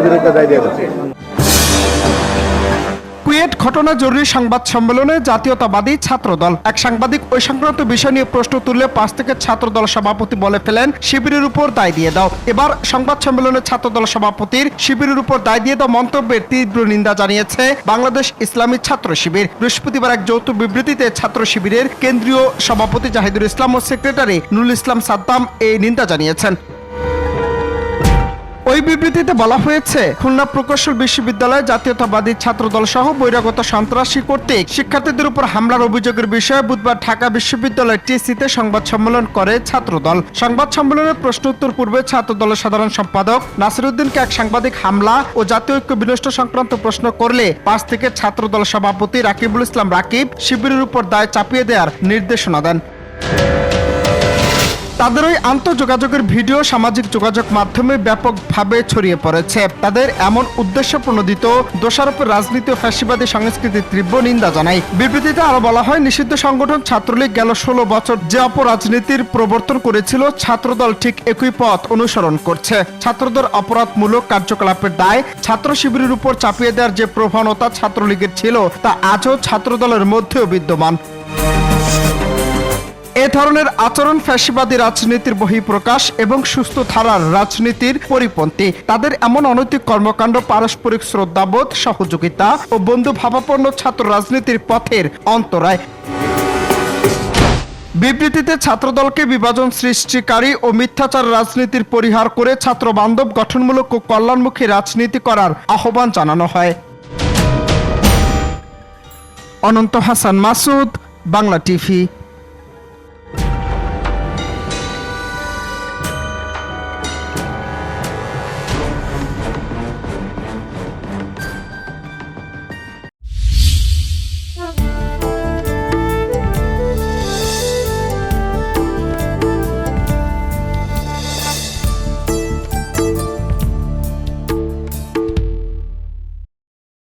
শিবিরকে দায় দিয়ে কুয়েট ঘটনা জরুরি সংবাদ সম্মেলনে জাতীয়তাবাদী ছাত্রদল। এক সাংবাদিক ওই সংক্রান্ত বিষয় নিয়ে প্রশ্ন তুললে পাঁচ থেকে ছাত্রদল সভাপতি বলে ফেলেন, শিবিরের উপর দায় দিয়ে দাও। এবার সংবাদ সম্মেলনে ছাত্রদল সভাপতির শিবিরের উপর দায় দিয়ে দাও মন্তব্যের তীব্র নিন্দা জানিয়েছে বাংলাদেশ ইসলামী ছাত্র শিবির। বৃহস্পতিবার এক যৌথ বিবৃতিতে ছাত্র শিবিরের কেন্দ্রীয় সভাপতি জাহিদুল ইসলাম ও সেক্রেটারি নুরুল ইসলাম সাদ্দাম এই নিন্দা জানিয়েছেন। ওই বিবৃতিতে বলা হয়েছে, খুলনা প্রকৌশল বিশ্ববিদ্যালয় জাতীয়তাবাদী ছাত্রদল সহ বহিরাগত সন্ত্রাসী কর্তৃক শিক্ষার্থীদের উপর হামলার অভিযোগের বিষয়ে বুধবার ঢাকা বিশ্ববিদ্যালয় টিসিতে সংবাদ সম্মেলন করে ছাত্রদল। সংবাদ সম্মেলনের প্রশ্ন উত্তর পূর্বে ছাত্রদলের সাধারণ সম্পাদক নাসিরুদ্দিনকে এক সাংবাদিক হামলা ও জাতীয় ঐক্য বিনষ্ট সংক্রান্ত প্রশ্ন করলে পাঁচ থেকে ছাত্রদল সভাপতি রাকিবুল ইসলাম রাকিব শিবিরের উপর দায় চাপিয়ে দেওয়ার নির্দেশনা দেন। তাদের ওই আন্তঃযোগাযোগের ভিডিও সামাজিক যোগাযোগ মাধ্যমে ব্যাপকভাবে ছড়িয়ে পড়েছে। তাদের এমন উদ্দেশ্য প্রণোদিত দোষারোপের রাজনীতি ও ফ্যাসিবাদী সংস্কৃতির তীব্র নিন্দা জানায়। বিবৃতিতে আরও বলা হয়, নিষিদ্ধ সংগঠন ছাত্রলীগ গেল ষোলো বছর যে অপরাজনীতির প্রবর্তন করেছিল, ছাত্রদল ঠিক একই পথ অনুসরণ করছে। ছাত্রদের অপরাধমূলক কার্যকলাপের দায় ছাত্র শিবিরের উপর চাপিয়ে দেওয়ার যে প্রবণতা ছাত্রলীগের ছিল, তা আজও ছাত্রদলের মধ্যেও বিদ্যমান। এ ধরনের আচরণ ফ্যাসিবাদী রাজনীতির বহিঃপ্রকাশ এবং সুস্থ ধারার রাজনীতির পরিপন্থী। তাদের এমন অনৈতিক কর্মকাণ্ড, পারস্পরিক শ্রদ্ধাবোধ, সহযোগিতা ও বন্ধু ভাবাপন্ন ছাত্র রাজনীতির পথের অন্তরায়। বিবৃতিতে ছাত্রদলকে বিভাজন সৃষ্টিকারী ও মিথ্যাচার রাজনীতির পরিহার করে ছাত্র বান্ধব গঠনমূলক ও কল্যাণমুখী রাজনীতি করার আহ্বান জানানো হয়। অনন্ত হাসান মাসুদ, বাংলা টিভি।